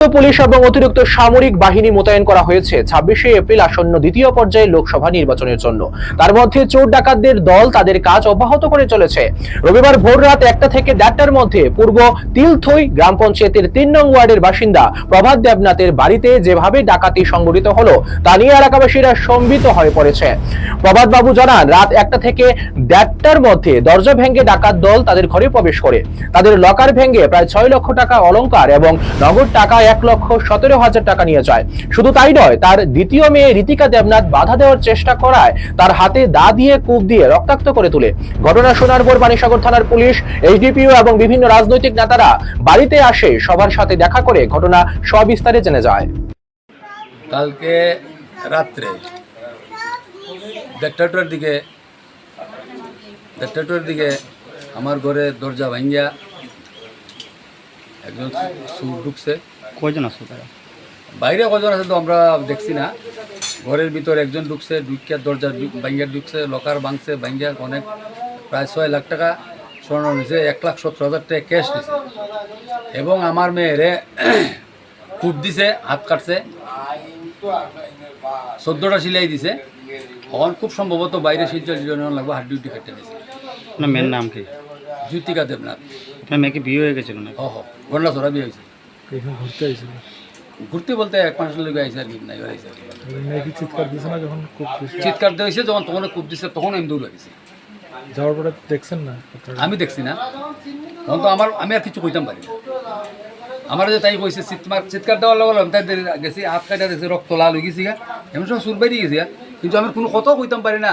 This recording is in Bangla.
পুলিশ এবং অতিরিক্ত সামরিক বাহিনী মোতায়েন করা হয়েছে ছাব্বিশে এপ্রিল আসন্ন দ্বিতীয় পর্যায়ে লোকসভা নির্বাচনের জন্য। তার মধ্যে চোর ডাকাতদের দল তাদের কাজ অব্যাহত করে চলেছে। রবিবার ভোর রাত একটা থেকে দেড়টার মধ্যে পূর্ব তিলথই গ্রাম পঞ্চায়েতের তিন নং ওয়ার্ডের বাসিন্দা প্রভাত দেবনাথের বাড়িতে যেভাবে ডাকাতি সংঘটিত হলো, তা নিয়ে এলাকাবাসীরা সম্বিত হয়ে পড়েছে। প্রভাত বাবু জানান, রাত একটা থেকে দেড়টার মধ্যে দরজা ভেঙে ডাকাত দল তাদের ঘরে প্রবেশ করে। তাদের লকার ভেঙে প্রায় ছয় লক্ষ টাকা অলংকার এবং নগদ টাকা এক লক্ষ সতেরো হাজার টাকা নিয়ে যায়। শুধু তাই নয়, তার দ্বিতীয় মেয়ে রীতিকা দেবনাথ বাধা দেওয়ার চেষ্টা করায় তার হাতে দা দিয়ে কূপ দিয়ে রক্তাক্ত করে তুলে। ঘটনা শোনার পর পানিসাগর থানার পুলিশ, এইচডিপিও এবং বিভিন্ন রাজনৈতিক নেতারা বাড়িতে আসে সবার সাথে দেখা করে ঘটনা সবিস্তারে জেনে যায়। কালকে রাত্রে দেড়টাটার দিকে দেড়টাটার দিকে আমার ঘরে দরজা ভাঙ্গিয়া একজন সুর ঢুকছে। কয়জন আসলো তারা? বাইরে কজন আছে তো আমরা দেখছি না। ঘরের ভিতর একজন ঢুকছে ঢুকিয়া দরজা ভাঙ্গিয়া ঢুকছে লকার ভাঙছে ভাঙ্গিয়া অনেক প্রায় ছয় লাখ টাকা স্বর্ণ নিছে এক লাখ সত্তর হাজার টাকা ক্যাশ নিছে। এবং আমার মেয়েরে কূপ দিছে হাত কাটছে চোদ্দোটা সিলাই দিছে। এখন খুব সম্ভবত বাইরে শিলচর জন লাগবে হাড্ডি উড্ডি কেটে দিছে। মেয়ের নাম কি? জ্যোতিকা দেবনাথ। মেয়েকে বিয়ে হয়ে গেছিল না হ হ। গন্ডা চড়া বিয়ে হয়েছে। এখানে ঘুরতে আইছিল। ঘুরতে বলতে এক মাসের লোক আইসে আর কি নাই আইসে আর কি। চিৎকার দিছে না যখন খুব? চিৎকার দিয়েছে যখন তখন কূপ দিছে তখন আমি দৌড় লাগিয়েছি যাওয়ার পরে দেখছেন না? আমি দেখছি না। তখন তো আমার আমি আর কিছু কইতাম পারি আমার যে তাই কইছে চিৎকার চিৎকার দেওয়ার লগে আমি তাই গেছি হাত কাটা দেখছি রক্ত লাল হয়ে গেছি গা। এমন সময় সুর বাইরে গেছি কিন্তু আমি কোনো কথাও কইতাম পারি না।